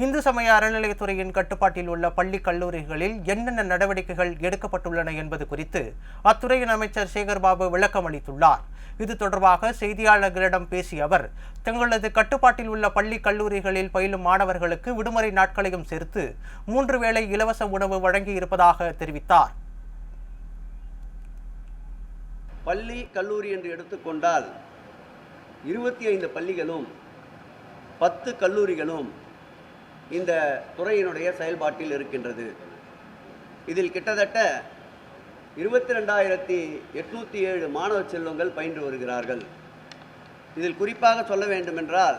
இந்து சமய அறநிலையத்துறையின் கட்டுப்பாட்டில் உள்ள பள்ளி கல்லூரிகளில் என்னென்ன நடவடிக்கைகள் எடுக்கப்பட்டுள்ளன என்பது குறித்து அத்துறையின் அமைச்சர் சேகர்பாபு விளக்கம் அளித்துள்ளார். இது தொடர்பாக செய்தியாளர்களிடம் பேசிய அவர் தங்களது கட்டுப்பாட்டில் உள்ள பள்ளி கல்லூரிகளில் பயிலும் மாணவர்களுக்கு விடுமுறை நாட்களையும் சேர்த்து மூன்று வேளை இலவச உணவு வழங்கி இருப்பதாக தெரிவித்தார். பள்ளி கல்லூரி என்று எடுத்துக்கொண்டால் இருபத்தி ஐந்து பள்ளிகளும் பத்து கல்லூரிகளும் இந்த துறையினுடைய செயல்பாட்டில் இருக்கின்றது. இதில் கிட்டத்தட்ட இருபத்தி ரெண்டாயிரத்தி எட்நூற்றி ஏழு மாணவ செல்வங்கள் பயின்று வருகிறார்கள். இதில் குறிப்பாக சொல்ல வேண்டுமென்றால்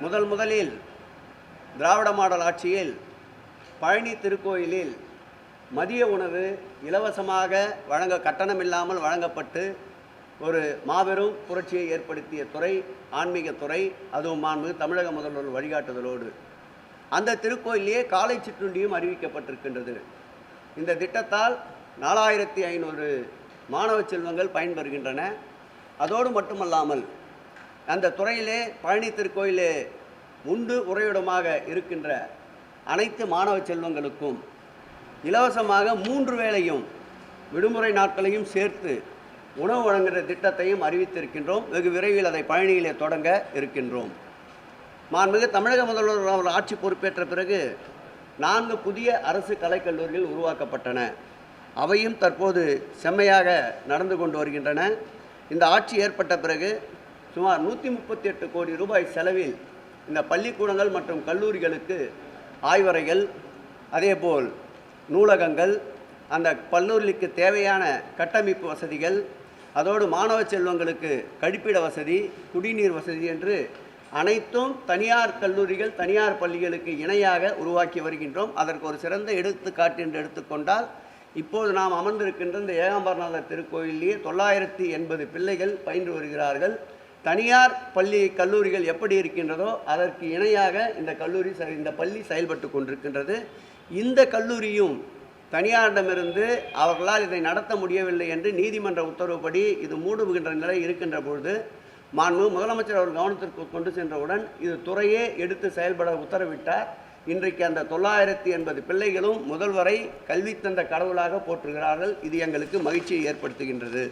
முதல் முதலில் திராவிட மாடல் ஆட்சியில் பழனி திருக்கோயிலில் மதிய உணவு இலவசமாக வழங்க கட்டணமில்லாமல் வழங்கப்பட்டு ஒரு மாபெரும் புரட்சியை ஏற்படுத்திய துறை ஆன்மீக துறை அதுவும் மாண்பு தமிழக முதல்வர் வழிகாட்டுதலோடு அந்த திருக்கோயிலேயே காலை சிற்றுண்டியும் அறிவிக்கப்பட்டிருக்கின்றது. இந்த திட்டத்தால் நாலாயிரத்தி ஐநூறு மாணவ செல்வங்கள் பயன்பெறுகின்றன. அதோடு மட்டுமல்லாமல் அந்த துறையிலே பழனி திருக்கோயிலே உண்டு உறையிடமாக இருக்கின்ற அனைத்து மாணவ செல்வங்களுக்கும் இலவசமாக மூன்று வேளையும் விடுமுறை நாட்களையும் சேர்த்து உணவு வழங்குகிற திட்டத்தையும் அறிவித்திருக்கின்றோம். வெகு விரைவில் அதை பழனியிலே தொடங்க இருக்கின்றோம். மாண்புமிகு தமிழக முதல்வர் அவர் ஆட்சி பொறுப்பேற்ற பிறகு நான்கு புதிய அரசு கலைக்கல்லூரிகள் உருவாக்கப்பட்டன. அவையும் தற்போது செம்மையாக நடந்து கொண்டு வருகின்றன. இந்த ஆட்சி ஏற்பட்ட பிறகு சுமார் நூற்றி முப்பத்தி எட்டு கோடி ரூபாய் செலவில் இந்த பள்ளிக்கூடங்கள் மற்றும் கல்லூரிகளுக்கு ஆய்வறைகள் அதேபோல் நூலகங்கள் அந்த கல்லூரிக்கு தேவையான கட்டமைப்பு வசதிகள் அதோடு மாணவ செல்வங்களுக்கு கழிப்பிட வசதி குடிநீர் வசதி என்று அனைத்தும் தனியார் கல்லூரிகள் தனியார் பள்ளிகளுக்கு இணையாக உருவாக்கி வருகின்றோம். அதற்கு ஒரு சிறந்த எடுத்துக்காட்டு என்று எடுத்துக்கொண்டால் இப்போது நாம் அமர்ந்திருக்கின்ற இந்த ஏகாம்பரநாதர் திருக்கோயிலேயே தொள்ளாயிரத்தி எண்பது பிள்ளைகள் பயின்று வருகிறார்கள். தனியார் பள்ளி கல்லூரிகள் எப்படி இருக்கின்றதோ அதற்கு இணையாக இந்த கல்லூரி இந்த பள்ளி செயல்பட்டு கொண்டிருக்கின்றது. இந்த கல்லூரியும் தனியாரிடமிருந்து அவர்களால் இதை நடத்த முடியவில்லை என்று நீதிமன்ற உத்தரவுப்படி இது மூடுகின்ற நிலை இருக்கின்ற பொழுது மாண்பு முதலமைச்சர் அவர் கவனத்திற்கு கொண்டு சென்றவுடன் இது துறையே எடுத்து செயல்பட உத்தரவிட்டார். இன்றைக்கு அந்த தொள்ளாயிரத்தி எண்பது பிள்ளைகளும் முதல்வரை கல்வி தந்த கடவுளாக போற்றுகிறார்கள். இது எங்களுக்கு மகிழ்ச்சியை ஏற்படுத்துகின்றது.